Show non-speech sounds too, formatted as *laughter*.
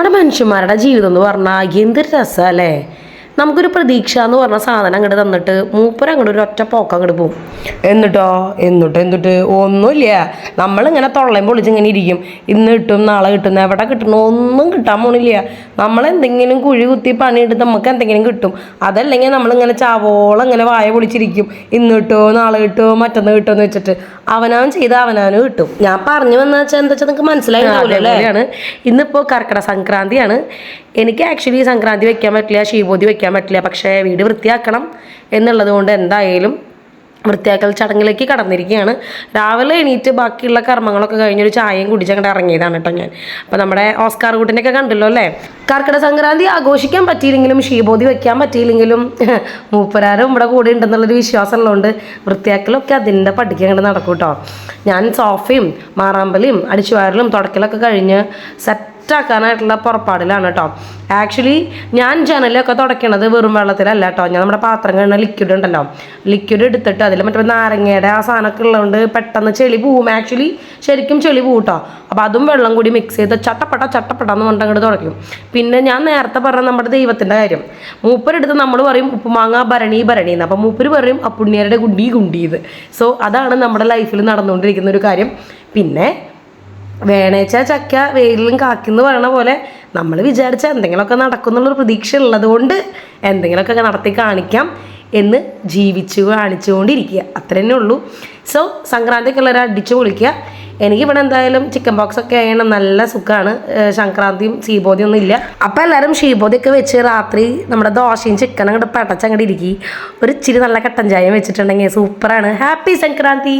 നമ്മുടെ മനുഷ്യന്മാരുടെ ജീവിതം എന്ന് പറഞ്ഞാൽ എന്തൊരു രസമല്ലേ നമുക്കൊരു പ്രതീക്ഷ എന്ന് പറഞ്ഞ സാധനം അങ്ങോട്ട് തന്നിട്ട് മൂപ്പര് അങ്ങോട്ട് ഒരു ഒറ്റ പോക്ക അങ്ങോട്ട് പോകും എന്നിട്ടോ? എന്നിട്ട്? എന്നിട്ട് ഒന്നുമില്ല. നമ്മളിങ്ങനെ തൊള്ളയും പൊളിച്ച് ഇങ്ങനെ ഇരിക്കും. ഇന്ന് കിട്ടും നാളെ കിട്ടും എവിടെ കിട്ടണം ഒന്നും കിട്ടാൻ പോണില്ല. നമ്മൾ എന്തെങ്കിലും കുഴി കുത്തി പണിയെടുത്ത് നമുക്ക് എന്തെങ്കിലും കിട്ടും. അതല്ലെങ്കിൽ നമ്മളിങ്ങനെ ചാവോളം ഇങ്ങനെ വായ പൊളിച്ചിരിക്കും. ഇന്ന് കിട്ടുമോ നാളെ കിട്ടോ മറ്റന്ന് കിട്ടുമോ എന്ന് വെച്ചിട്ട് അവനവൻ ചെയ്ത് അവനവന് കിട്ടും. ഞാൻ പറഞ്ഞു വന്ന വെച്ചാൽ എന്താ വെച്ചാൽ നിങ്ങൾക്ക് മനസ്സിലായില്ലേ ഇന്നിപ്പോൾ കർക്കിടക സംക്രാന്തിയാണ്. എനിക്ക് ആക്ച്വലി സംക്രാന്തി വെക്കാൻ പറ്റില്ല ശീബോധി വെക്കാൻ പറ്റില്ല. പക്ഷേ വീട് വൃത്തിയാക്കണം എന്നുള്ളത് കൊണ്ട് എന്തായാലും വൃത്തിയാക്കൽ ചടങ്ങിലേക്ക് കടന്നിരിക്കുകയാണ്. രാവിലെ എണീറ്റ് ബാക്കിയുള്ള കർമ്മങ്ങളൊക്കെ കഴിഞ്ഞൊരു ചായയും കുടിച്ച് അങ്ങോട്ട് ഇറങ്ങിയതാണ് കേട്ടോ ഞാൻ. അപ്പോൾ നമ്മുടെ ഓസ്കാർ കൂട്ടിനൊക്കെ കണ്ടല്ലോ അല്ലേ? കർക്കിടക സംക്രാന്തി ആഘോഷിക്കാൻ പറ്റിയില്ലെങ്കിലും ഷീബോധി വയ്ക്കാൻ പറ്റിയില്ലെങ്കിലും *laughs* മൂപ്പരാരും ഇവിടെ കൂടെ ഉണ്ടെന്നുള്ളൊരു വിശ്വാസം ഉള്ളതുകൊണ്ട് വൃത്തിയാക്കലൊക്കെ അതിന്റെ പഠിക്കാൻ അങ്ങോട്ട് നടക്കും കേട്ടോ. ഞാൻ സോഫയും മാറാമ്പലിയും അടിച്ചുവാരലും തുടക്കലൊക്കെ കഴിഞ്ഞ് സെറ്റ് സെറ്റാക്കാനായിട്ടുള്ള പുറപ്പാടിലാണ് കേട്ടോ. ആക്ച്വലി ഞാൻ ജനലൊക്കെ തുടയ്ക്കണത് വെറും വെള്ളത്തിലല്ല കേട്ടോ. ഞാൻ നമ്മുടെ പാത്രം കഴിഞ്ഞ ലിക്വിഡ് ഉണ്ടല്ലോ. ലിക്വിഡ് എടുത്തിട്ട് അതിൽ മറ്റേ നാരങ്ങയുടെ ആ സാധനമൊക്കെ ഉള്ളതുകൊണ്ട് പെട്ടെന്ന് ചെളി പോവും. ആക്ച്വലി ശരിക്കും ചെളി പോവും കേട്ടോ. അപ്പോൾ അതും വെള്ളം കൂടി മിക്സ് ചെയ്ത് ചട്ടപ്പട്ട ചട്ടപ്പട്ട എന്ന് പറഞ്ഞിട്ട് അങ്ങോട്ട് തുടയ്ക്കും. പിന്നെ ഞാൻ നേരത്തെ പറഞ്ഞ നമ്മുടെ ദൈവത്തിന്റെ കാര്യം. മൂപ്പരെടുത്ത് നമ്മൾ പറയും ഉപ്പുമാങ്ങ ഭരണി ഭരണി എന്ന്. അപ്പോൾ മൂപ്പര് പറയും അപ്പുണ്ണിയരുടെ ഗുണ്ടി ഗുണ്ടി ഇത് സോ അതാണ് നമ്മുടെ ലൈഫിൽ നടന്നുകൊണ്ടിരിക്കുന്ന ഒരു കാര്യം. പിന്നെ വേണേച്ച ചക്ക വെയിലും കാക്കിന്ന് പറയണ പോലെ നമ്മൾ വിചാരിച്ച എന്തെങ്കിലുമൊക്കെ നടക്കുന്നുള്ളൊരു പ്രതീക്ഷ ഉള്ളത് കൊണ്ട് എന്തെങ്കിലുമൊക്കെ നടത്തി കാണിക്കാം എന്ന് ജീവിച്ചു കാണിച്ചുകൊണ്ടിരിക്കുക. അത്ര തന്നെ ഉള്ളൂ. സോ സംക്രാന്തിക്ക് ഉള്ളവരെ അടിച്ചു പൊളിക്കുക. എനിക്കിവിടെ എന്തായാലും ചിക്കൻ ബോക്സ് ഒക്കെ ആയണം നല്ല സുഖമാണ് സംക്രാന്തിയും ശീബോധിയും ഒന്നും ഇല്ല. അപ്പം എല്ലാവരും ശീബോധിയൊക്കെ വെച്ച് രാത്രി നമ്മുടെ ദോശയും ചിക്കനും അങ്ങോട്ട് പടച്ചങ്ങോട്ട് ഇരിക്കും. ഒരു ഇച്ചിരി നല്ല കട്ടൻ ചായയും വെച്ചിട്ടുണ്ടെങ്കിൽ സൂപ്പറാണ്. ഹാപ്പി സംക്രാന്തി!